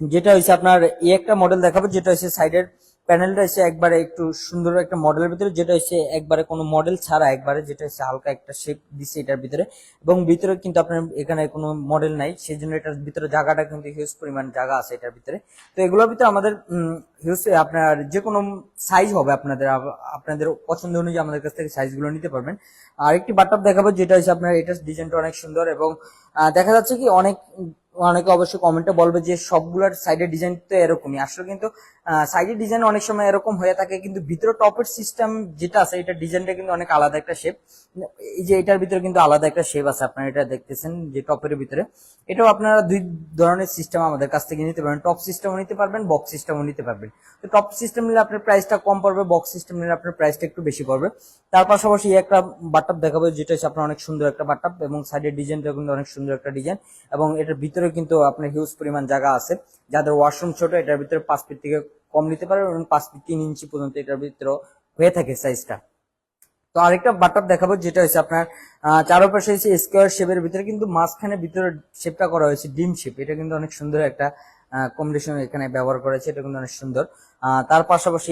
যেটা হচ্ছে আপনার এই একটা মডেল দেখাবো, যেটা হচ্ছে সাইডের প্যানেলটা হচ্ছে একবারে একটু সুন্দর একটা মডেলের ভিতরে, যেটা হচ্ছে একবারে কোনো মডেল ছাড়া একবারে, যেটা হচ্ছে হালকা একটা শেপ দিচ্ছে এটার ভিতরে। এবং ভিতরে কিন্তু আপনার এখানে কোনো মডেল নাই সেই জন্য এটার ভিতরে জায়গাটা কিন্তু হিউজ পরিমাণ জায়গা আছে এটার ভিতরে। তো এগুলোর ভিতরে আমাদের হিউজ আপনার যে কোনো সাইজ হবে আপনাদের আপনাদের পছন্দ অনুযায়ী আমাদের কাছ থেকে সাইজগুলো নিতে পারবেন। আর একটি বাট্টাপ দেখাবো, যেটা হচ্ছে আপনার, এটার ডিজাইনটা অনেক সুন্দর এবং দেখা যাচ্ছে কি অনেক অনেকে অবশ্যই কমেন্টে বলবে যে সবগুলোর সাইডের ডিজাইন তো এরকমই। আসলে কিন্তু সাইডের ডিজাইন অনেক সময় এরকম হয়ে থাকে, কিন্তু ভিতরে টপের সিস্টেম যেটা আছে, এটা ডিজাইনটা কিন্তু অনেক আলাদা একটা শেপ এই যে এটার ভিতরে কিন্তু আলাদা একটা শেপ আছে, আপনারা এটা দেখতেছেন যে টপের ভিতরে। এটাও আপনারা দুই ধরনের সিস্টেম আমাদের কাছ থেকে নিতে পারবেন। টপ সিস্টেমও নিতে পারবেন বক্স সিস্টেমও নিতে পারবেন। তো টপ সিস্টেম নিলে আপনার প্রাইসটা কম পড়বে বক্স সিস্টেম নিলে আপনার প্রাইসটা একটু বেশি পড়বে। তার পাশাপাশি একটা বাট্টাপ দেখাবো, যেটা হচ্ছে আপনার অনেক সুন্দর একটা বাট্টাপ এবং সাইডের ডিজাইনটা কিন্তু অনেক সুন্দর একটা ডিজাইন এবং এটার ভিতরে কিন্তু আপনার হিউজ পরিমাণ জায়গা আছে। যাদের ওয়াশরুম ছোট, এটার ভিতরে পাঁচ ফিট থেকে কম নিতে পারবে এবং পাঁচ ফিট তিন ইঞ্চি পর্যন্ত এটার ভিতরে হয়ে থাকে সাইজটা তো আরেকটা বাটার দেখাবো, যেটা হচ্ছে আপনার চারপাশে হচ্ছে স্কোয়ার শেপের ভিতরে কিন্তু মাঝখানে ভিতরে শেপটা করা হয়েছে ডিম শেপ এটা কিন্তু অনেক সুন্দর একটা কম্বিনেশন এখানে ব্যবহার করেছে এটা কিন্তু অনেক সুন্দর। তার পাশাপাশি